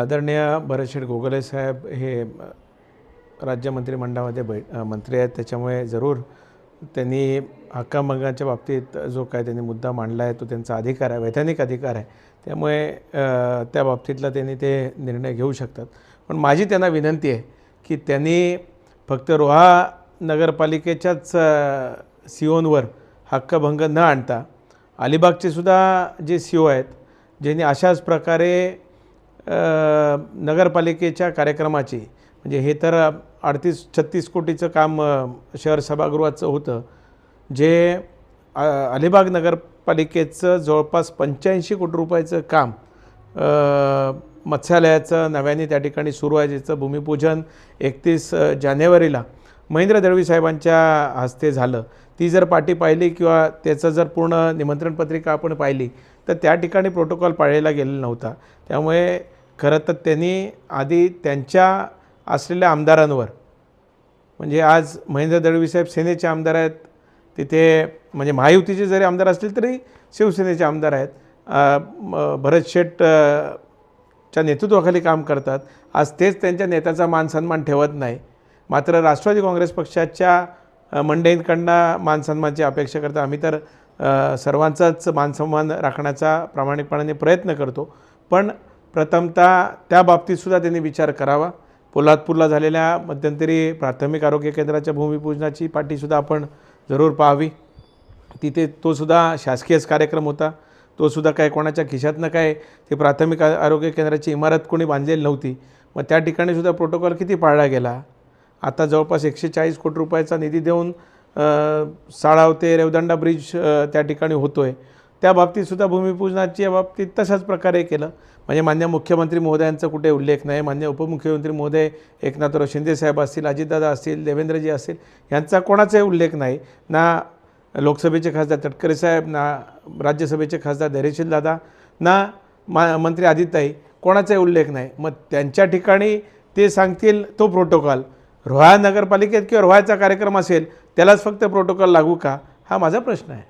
आदरणीय भरतशेठ गोगले साहेब हे राज्य मंत्रिमंडळामध्ये बै मंत्री आहेत. त्याच्यामुळे जरूर त्यांनी हक्काभंगाच्या बाबतीत जो काय त्यांनी मुद्दा मांडला आहे तो त्यांचा अधिकार आहे वैधानिक अधिकार आहे. त्यामुळे त्या बाबतीतला त्यांनी ते निर्णय घेऊ शकतात. पण माझी त्यांना विनंती आहे की त्यांनी फक्त रोहा नगरपालिकेच्याच सी ओनवर हक्कभंग न आणता अलिबागचे सुद्धा जे सी ओ आहेत ज्यांनी अशाच प्रकारे नगरपालिकेच्या कार्यक्रमाची. म्हणजे हे तर अडतीस छत्तीस कोटीचं काम शहर सभागृहाचं होतं. जे अलिबाग नगरपालिकेचं जवळपास पंच्याऐंशी कोटी रुपयाचं काम मत्स्यालयाचं नव्याने त्या ठिकाणी सुरू आहे ज्याचं भूमिपूजन एकतीस जानेवारीला महेंद्र दळवी साहेबांच्या हस्ते झालं. ती जर पाठी पाहिली किंवा त्याचं जर पूर्ण निमंत्रण पत्रिका आपण पाहिली तर त्या ठिकाणी प्रोटोकॉल पाळलेला गेलेला नव्हता. त्यामुळे खरं तर त्यांनी आधी त्यांच्या असलेल्या आमदारांवर म्हणजे आज महेंद्र दळवीसाहेब सेनेचे आमदार आहेत तिथे म्हणजे महायुतीचे जरी आमदार असतील तरी शिवसेनेचे आमदार आहेत. भरत शेठ च्या नेतृत्वाखाली काम करतात. आज तेच त्यांच्या नेत्याचा मान सन्मान ठेवत नाही. मात्र राष्ट्रवादी काँग्रेस पक्षाच्या मंडईंकडनं मानसन्मानाची अपेक्षा करतात आम्ही तर सर्वांचाच मानसन्मान राखण्याचा प्रामाणिकपणाने प्रयत्न करतो. पण प्रथमतः त्या बाबतीतसुद्धा त्यांनी विचार करावा. पोलादपूरला झालेल्या मध्यंतरी प्राथमिक आरोग्य केंद्राच्या भूमिपूजनाची पाठीसुद्धा आपण जरूर पाहावी. तिथे तो सुद्धा शासकीयच कार्यक्रम होता. तोसुद्धा काय कोणाच्या खिशातनं काय ते प्राथमिक आरोग्य केंद्राची इमारत कोणी बांधलेली नव्हती. मग त्या ठिकाणीसुद्धा प्रोटोकॉल किती पाळला गेला? आता जवळपास एकशे चाळीस कोटी रुपयाचा निधी देऊन साळावते साळाव ते रेवदंडा ब्रिज त्या ठिकाणी होतो आहे त्या बाबतीतसुद्धा भूमिपूजनाच्या बाबतीत तशाच प्रकारे केलं. म्हणजे मान्य मुख्यमंत्री महोदयांचा कुठे उल्लेख नाही. मान्य उपमुख्यमंत्री महोदय एकनाथराव शिंदेसाहेब असतील अजितदादा असतील देवेंद्रजी असतील यांचा कोणाचाही उल्लेख नाही. ना लोकसभेचे खासदार तटकरे साहेब ना राज्यसभेचे खासदार धैर्यशील दादा ना मा मंत्री आदित्यताई कोणाचाही उल्लेख नाही. मग त्यांच्या ठिकाणी ते सांगतील तो प्रोटोकॉल. रोहा नगरपालिकेत किंवा रोहाचा कार्यक्रम असेल त्यालाच फक्त प्रोटोकॉल लागू का? हा माझा प्रश्न आहे.